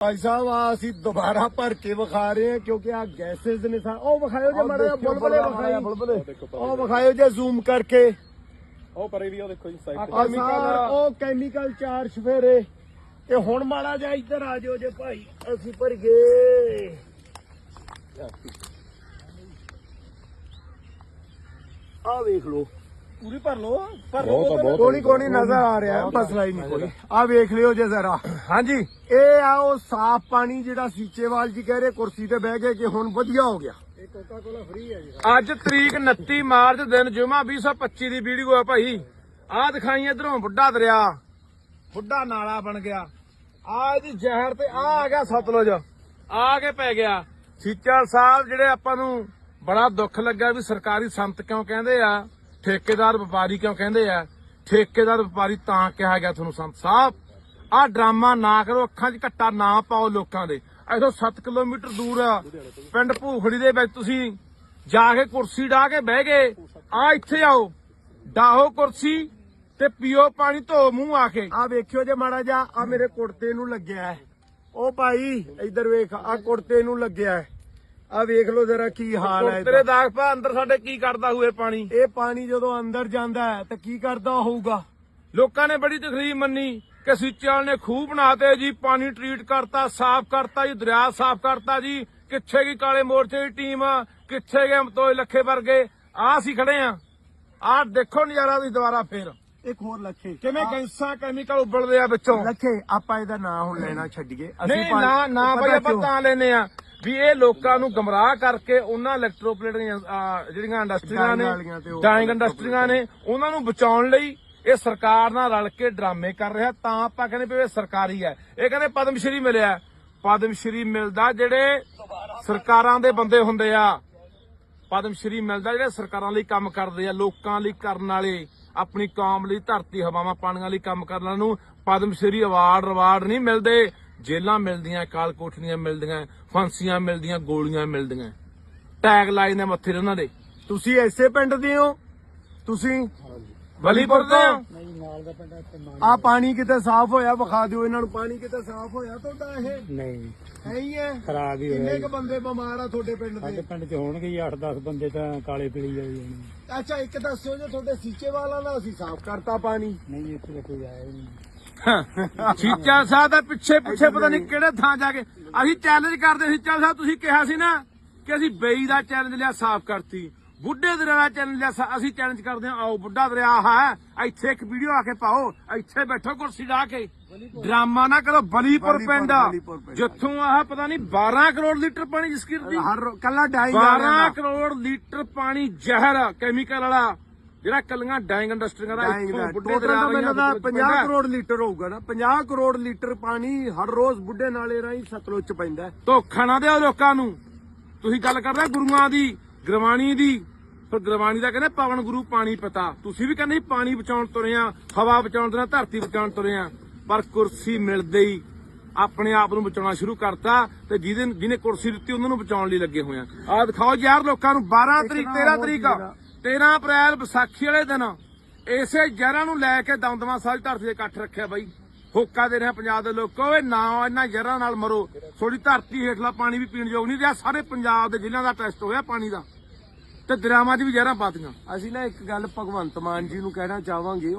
ਭਾਈ ਸਾਹਿਬ ਆ ਅਸੀਂ ਦੁਬਾਰਾ ਭਰ ਕੇ ਵਿਖਾ ਰਹੇ ਹਾਂ ਕਿਉਂਕਿ ਆ ਗੈਸਸ ਨੇ ਸਾ ਉਹ ਵਿਖਾਇਓ ਜੇ ਮਾੜਾ ਜਿਹਾ ਬੁਲਬੁਲੇ ਵਿਖਾਈ। ਉਹ ਵਿਖਾਇਓ ਜੇ ਜ਼ੂਮ ਕਰਕੇ। ਉਹ ਪਰੇ ਵੀ ਉਹ ਦੇਖੋ ਜੀ ਸਾਈਡ ਆ ਕੈਮੀਕਲ ਉਹ ਕੈਮੀਕਲ ਚਾਰ ਸਫੇਰੇ ਤੇ ਹੁਣ ਮਾੜਾ ਜਿਹਾ ਇੱਧਰ ਆ ਜਾਓ ਜੇ ਭਾਈ ਅਸੀਂ ਭਰ ਗਏ। ਆ ਵੇਖ ਲਓ। ਪੂਰੀ ਭਰ ਲਓ। ਭਰ ਬਹੁਤ ਆ, ਬਹੁਤ ਕੋਣੀ ਕੋਣੀ ਨਜ਼ਰ ਆ ਰਿਹਾ ਮਸਲਾ ਹੀ ਨਹੀਂ ਕੋਈ। ਆ ਵੇਖ ਲਿਓ ਜੇ ਜ਼ਰਾ। ਹਾਂਜੀ। ਇਹ ਆ ਉਹ ਸਾਫ਼ ਪਾਣੀ ਜਿਹੜਾ ਸੀਚੇਵਾਲ ਜੀ ਕਹਿ ਰਹੇ ਕੁਰਸੀ ਤੇ ਬਹਿ ਗਏ ਕਿ ਹੁਣ ਵਧੀਆ ਹੋ ਗਿਆ। ਹੈ ਅੱਜ ਤਰੀਕ 29 ਮਾਰਚ ਦਿਨ ਜੁਮਾ 2025 ਦੀ ਵੀਡੀਓ ਆ ਭਾਈ। ਆਹ ਦਿਖਾਈ ਇਧਰੋਂ ਬੁੱਢਾ ਦਰਿਆ। ਬੁੱਢਾ ਨਾਲਾ ਬਣ ਗਿਆ। ਆ ਇਹਦੀ ਜ਼ਹਿਰ ਤੇ ਆ ਆ ਗਿਆ ਸਤਲੁਜ। ਆ ਕੇ ਪੈ ਗਿਆ। ਸੀਚਲ ਸਾਹਿਬ ਜਿਹੜੇ ਆਪਾਂ ਨੂੰ ਬੜਾ ਦੁੱਖ ਲੱਗਾ ਵੀ ਸਰਕਾਰੀ ਸੰਤ ਕਿਉਂ ਕਹਿੰਦੇ ਆ? ਠੇਕੇਦਾਰ ਵਪਾਰੀ ਕਿਉਂ ਕਹਿੰਦੇ ਆ? ਠੇਕੇਦਾਰ ਵਪਾਰੀ ਤਾਂ ਕਿਹਾ ਗਿਆ ਤੁਹਾਨੂੰ, ਸੰਤ ਸਾਹਿਬ। ਆਹ ਡਰਾਮਾ ਨਾ ਕਰੋ, ਅੱਖਾਂ 'ਚ ਘੱਟਾ ਨਾ ਪਾਓ ਲੋਕਾਂ ਦੇ। ਇਥੋਂ 7 ਕਿਲੋਮੀਟਰ ਦੂਰ ਆ, ਪਿੰਡ ਭੂਖੜੀ ਦੇ ਵਿੱਚ ਤੁਸੀਂ ਜਾ ਕੇ ਕੁਰਸੀ ਢਾ ਕੇ ਬਹਿ ਗਏ। ਆ ਇੱਥੇ ਆਓ, ਡਾਹੋ ਕੁਰਸੀ ਤੇ ਪੀਓ ਪਾਣੀ, ਧੋ ਮੂੰਹ ਆ ਕੇ। ਆ ਵੇਖਿਓ ਜੇ ਮਾੜਾ ਜਿਹਾ ਆ ਮੇਰੇ ਕੁੜਤੇ ਨੂੰ ਲੱਗਿਆ। ਉਹ ਭਾਈ, ਇੱਧਰ ਵੇਖ ਆ ਕੁੜਤੇ ਨੂੰ ਲੱਗਿਆ। ਆ ਵੇਖ ਲਓ ਜਰਾ ਕੀ ਹਾਲ ਹੈ ਤੇਰੇ ਇਹਦਾ। ਦਾਗ ਪਾ ਅੰਦਰ ਸਾਡੇ ਕੀ ਕਰਦਾ ਹੋਏ ਪਾਣੀ? ਇਹ ਪਾਣੀ ਜਦੋਂ ਅੰਦਰ ਜਾਂਦਾ ਹੈ ਤਾਂ ਕੀ ਕਰਦਾ ਹੋਊਗਾ? ਲੋਕਾਂ ਨੇ ਬੜੀ ਤਕਲੀਫ ਮੰਨੀ ਕਿ ਸਿੱਚਾਲ ਨੇ ਖੂਹ ਬਣਾਤੇ ਜੀ ਪਾਣੀ ਟ੍ਰੀਟ ਕਰਤਾ ਸਾਫ਼ ਕਰਤਾ ਜੀ ਦਰਿਆ ਸਾਫ਼ ਕਰਤਾ ਜੀ। ਕਿੱਥੇ ਗਈ ਕਾਲੇ ਮੋਰਚੇ ਦੀ ਟੀਮ ਕਿੱਥੇ ਗਏ ਮਤੋਏ ਲੱਖੇ ਵਰਗੇ? ਆ ਅਸੀਂ ਖੜੇ ਆ। ਆਹ ਦੇਖੋ ਨਜ਼ਾਰਾ ਤੁਸੀਂ ਦੁਬਾਰਾ ਫੇਰ। ਇੱਕ ਹੋਰ ਲੱਖੇ। ਕਿਵੇਂ ਗੈਂਸਾ ਕੈਮੀਕਲ ਉਬਲਦੇ ਆ ਵਿੱਚੋਂ? ਲੱਖੇ ਆਪਾਂ ਇਹਦਾ ਨਾਂ ਹੁਣ ਲੈਣਾ ਛੱਡੀਏ। ਨਹੀਂ ਪਾ- ਨਾ ਨਾ ਪਤਾ ਬਈ ਆਪਾਂ ਕਿਉਂ? ਤਾਂ ਲੈਨੇ ਆ। ਵੀ ਇਹ ਲੋਕਾਂ ਨੂੰ ਗਮਰਾਹ ਕਰਕੇ ਉਹਨਾਂ ਇਲੈਕਟ੍ਰੋਪਲੇਟੀਆਂ ਜਿਹੜੀਆਂ ਇੰਡਸਟਰੀਆਂ ਨੇ ਡਾਈਂਗ ਇੰਡਸਟਰੀਆਂ ਨੇ ਉਹਨਾਂ ਨੂੰ ਬਚਾਉਣ ਲਈ ਇਹ ਸਰਕਾਰ ਨਾਲ ਰਲ ਕੇ ਡਰਾਮੇ ਕਰ ਰਿਹਾ। ਤਾਂ ਆਪਾਂ ਕਹਿੰਦੇ ਵੀ ਇਹ ਸਰਕਾਰੀ ਹੈ। ਇਹ ਕਹਿੰਦੇ ਪਦਮ ਸ਼੍ਰੀ ਮਿਲਿਆ ਪਦਮ ਸ਼੍ਰੀ ਮਿਲਦਾ ਜਿਹੜੇ ਸਰਕਾਰਾਂ ਦੇ ਬੰਦੇ ਹੁੰਦੇ ਆ। ਪਦਮ ਸ਼੍ਰੀ ਮਿਲਦਾ ਜਿਹੜੇ ਸਰਕਾਰਾਂ ਲਈ ਕੰਮ ਕਰਦੇ ਆ ਲੋਕਾਂ ਲਈ ਕਰਨ ਵਾਲੇ ਆਪਣੀ ਕੌਮ ਲਈ ਧਰਤੀ ਹਵਾਵਾਂ ਪਾਣੀਆਂ ਲਈ ਕੰਮ ਕਰਨ ਵਾਲਿਆਂ ਨੂੰ ਪਦਮ ਸ਼੍ਰੀ ਅਵਾਰਡ ਰਿਵਾਰਡ ਨਹੀਂ ਮਿਲਦੇ। ਜੇਲਾਂ ਮਿਲਦੀਆਂ ਕਾਲ ਕੋਠੀਆਂ ਮਿਲਦੀਆਂ, ਫਾਂਸੀਆਂ ਮਿਲਦੀਆਂ, ਗੋਲੀਆਂ ਮਿਲਦੀਆਂ। ਟੈਗ ਲਾਈਨ ਨੇ ਮੱਥੇ ਤੇ ਉਹਨਾਂ ਦੇ। ਤੁਸੀਂ ਐਸੇ ਪਿੰਡ ਦੇ ਹੋ? ਤੁਸੀਂ ਬਲੀਪੁਰ ਦੇ ਆ? ਆ ਪਾਣੀ ਕਿਤੇ ਸਾਫ਼ ਹੋਇਆ ਵਿਖਾ ਦਿਓ ਇਹਨਾਂ ਨੂੰ ਪਾਣੀ ਕਿਤੇ ਸਾਫ਼ ਹੋਇਆ ਤੁਹਾਡਾ ਇਹ? ਨਹੀਂ। ਹੈ ਹੀ ਹੈ? ਖਰਾਬ ਹੀ ਹੋਇਆ ਕਿੰਨੇ। ਕ ਬੰਦੇ ਬਿਮਾਰ ਆ ਤੁਹਾਡੇ ਪਿੰਡ ਸਾਡੇ ਦੇ ਪਿੰਡ 'ਚ ਹੋਣਗੇ ਜੀ 8-10 ਬੰਦੇ ਤਾਂ ਕਾਲੇ ਪੀਲੀ ਵਾਲੀ ਹੋਣੀ ਅੱਛਾ ਇੱਕ ਦੱਸਿਓ ਜੇ ਤੁਹਾਡੇ ਸੀਚੇ ਵਾਲਾ ਦਾ ਅਸੀਂ ਸਾਫ਼ ਕਰਤਾ ਪਾਣੀ। ਨਹੀਂ ਇੱਥੇ ਤਾਂ ਕੋਈ ਆਇਆ ਹੀ ਨਹੀਂ। ਸੀਚਾ ਸਾਹਿਬ ਦਾ ਪਿੱਛੇ ਪਿੱਛੇ ਪਤਾ ਨਹੀਂ ਕਿਹੜੇ ਥਾਂ ਜਾ ਕੇ। ਅਸੀਂ ਚੈਲੰਜ ਕਰਦੇ ਸੀ ਸੀਚਾ ਸਾਹਿਬ ਤੁਸੀਂ ਕਿਹਾ ਸੀ ਨਾ ਕਿ ਅਸੀਂ ਬੇਈ ਦਾ ਚੈਲੰਜ ਲਿਆ ਸਾਫ਼ ਕਰਤੀ। ਬੁੱਢੇ ਦਰਿਆ ਸਾ- ਅਸੀਂ ਚੈਲੰਜ ਕਰਦੇ ਹਾਂ ਆਓ ਬੁੱਢਾ ਦਰਿਆ ਹੈ ਇੱਥੇ ਇੱਕ ਵੀਡੀਓ ਆ ਕੇ ਪਾਓ ਇੱਥੇ ਬੈਠੋ ਕੁਰਸੀ ਢਾ ਕੇ। ਡਰਾਮਾ ਨਾ ਕਰੋ ਬਲੀਪੁਰ ਪਿੰਡ। ਜਿੱਥੋਂ ਆਹ ਪਤਾ ਨਹੀਂ 12 ਕਰੋੜ ਲੀਟਰ ਪਾਣੀ ਜਸਕੀਰ ਦੀ। ਹਰ ਕੱਲਾ ਡਾਈਂਗ 12 ਕਰੋੜ ਲੀਟਰ ਪਾਣੀ ਜ਼ਹਿਰ ਕੈਮੀਕਲ ਵਾਲਾ। ਜਿਹੜਾ ਕੱਲੀਆਂ ਡਾਈਂਗ ਇੰਡਸਟਰੀਆਂ ਦਾ ਇੱਥੋਂ ਬੁੱਢੇ ਦਰਿਆ ਤਾਂ ਵਾਲੀਆਂ ਮੈਨੂੰ ਤਾਂ ਵਿੱਚ 50 ਪੈਂਦਾ। ਕਰੋੜ ਲੀਟਰ ਹੋਊਗਾ ਨਾ। 50 ਕਰੋੜ ਲੀਟਰ ਪਾਣੀ ਹਰ ਰੋਜ਼ ਬੁੱਢੇ ਨਾਲੇ ਰਾਹੀਂ ਸਤਲੁਜ ਚ ਪੈਂਦਾ। ਧੋਖਾ ਨਾ ਦਿਓ ਲੋਕਾਂ ਨੂੰ। ਤੁਸੀਂ ਗੱਲ ਕਰਦੇ ਗੁਰੂਆਂ ਦੀ ਗੁਰਬਾਣੀ ਦੀ। ਪਰ ਗੁਰਬਾਣੀ ਦਾ ਕਹਿੰਦੇ ਪਵਨ ਗੁਰੂ ਪਾਣੀ ਪਤਾ। ਤੁਸੀਂ ਵੀ ਕਹਿੰਦੇ ਪਾਣੀ ਬਚਾਉਣ ਤੁਰੇ ਆ ਹਵਾ ਬਚਾਉਣ ਤੁਰੇ ਆ ਧਰਤੀ ਬਚਾਉਣ ਤੁਰੇ ਆ। ਪਰ ਕੁਰਸੀ ਮਿਲਦੇ ਹੀ ਆਪਣੇ ਆਪ ਨੂੰ ਬਚਾਉਣਾ ਸ਼ੁਰੂ ਕਰਤਾ ਤੇ ਜਿਹਦੇ ਜਿਹਨੇ ਕੁਰਸੀ ਦਿੱਤੀ ਉਹਨਾਂ ਨੂੰ ਬਚਾਉਣ ਲਈ ਲੱਗੇ ਹੋਏ ਆ। ਦਿਖਾਓ ਯਾਰ ਲੋਕਾਂ ਨੂੰ 12 ਤਰੀਕ 13 ਤਰੀਕ 13 ਅਪ੍ਰੈਲ ਵਿਸਾਖੀ ਵਾਲੇ ਦਿਨ। ਇਸੇ ਜ਼ਹਿਰਾਂ ਨੂੰ ਲੈ ਕੇ ਦਮਦਮਾ ਸਾਹਿਬ ਧਰਤੀ ਦੇ ਇਕੱਠ ਰੱਖਿਆ ਬਾਈ। ਹੋਕਾ ਦੇ ਰਿਹਾ ਪੰਜਾਬ ਦੇ ਲੋਕੋ ਓਏ ਨਾ ਇਹਨਾਂ ਜ਼ਹਿਰਾਂ ਨਾਲ ਮਰੋ। ਥੋੜੀ ਧਰਤੀ ਹੇਠਲਾ ਪਾਣੀ ਵੀ ਪੀਣ ਯੋਗ ਨਹੀਂ ਰਿਹਾ। ਸਾਰੇ ਪੰਜਾਬ ਦੇ ਜ਼ਿਲ੍ਹਿਆਂ ਦਾ ਟੈਸਟ ਹੋਇਆ ਪਾਣੀ ਦਾ। ਤੇ ਦਰਿਆਵਾਂ 'ਚ ਵੀ ਜ਼ਹਿਰਾਂ ਪਾਤੀਆਂ। ਅਸੀਂ ਨਾ ਇੱਕ ਗੱਲ ਭਗਵੰਤ ਮਾਨ ਜੀ ਨੂੰ ਕਹਿਣਾ ਚਾਹਾਂਗੇ